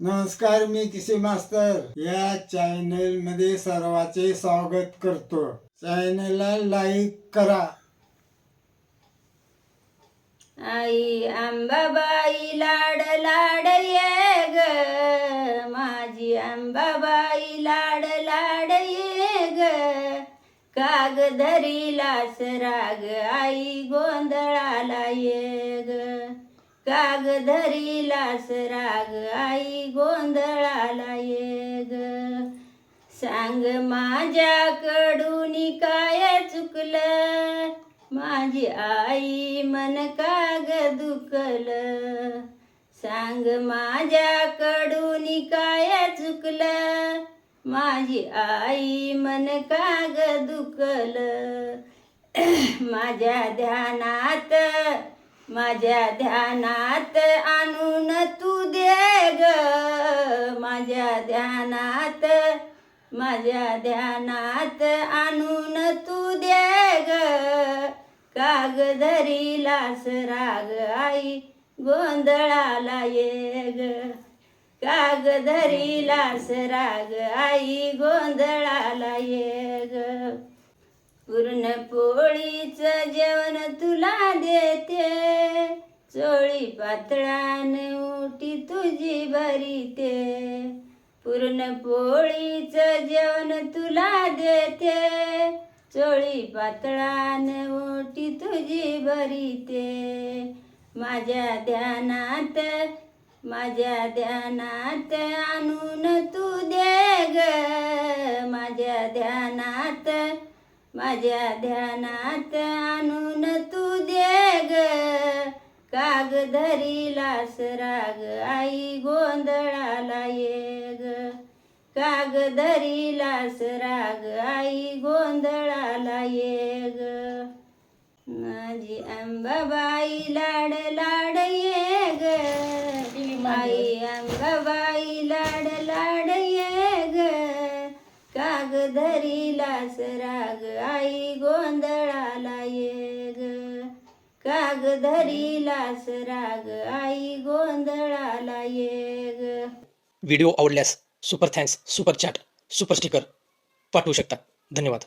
नमस्कार मी किसी मास्तर. या चॅनलमध्ये सर्वांचे स्वागत करतो. चॅनलला लाईक करा. आई आंबाबाई लाड लाड ये ग. माझी आंबाबाई लाड लाड ये ग. काग धरीलास राग आई गोंधळाला ये काग धरीलास राग आई गोंधळाला ये ग सांग माझ्याकडून काय चुकलं? माझी आई मन काग दुखल. सांग माझ्याकडून काय चुकलं? माझी आई मन काग दुखल. माझ्या ध्यानात माझ्या ध्यानात आणून तू दे ग. माझ्या ध्यानात माझ्या ध्यानात आणून तू दे ग. काग धरीलास राग आई गोंधळाला ये ग काग धरीलास राग आई गोंधळाला ये ग पुरणपोळीचं जेवण तुला देते. चोळी पातळान उठी तुझी भरीते. पुरणपोळीचं जेवण तुला देते. चोळी पातळान ओटी तुझी भरीते. माझ्या ध्यानात माझ्या ध्यानात आणून तू दे ग. माझ्या ध्यान माझ्या ध्यानात आणून तू दे ग काग धरीलास राग आई गोंधळाला ये ग काग धरीलास राग आई गोंधळाला ये ग माझी अंबाबाई लाड लाड ये ग आई अंबाबाई काग धरीलास राग आई गोंधळाला ये ग काग धरीलास राग आई गोंधळाला ये ग व्हिडिओ आवडल्यास super thanks super chat super sticker पाठवू शकता. धन्यवाद.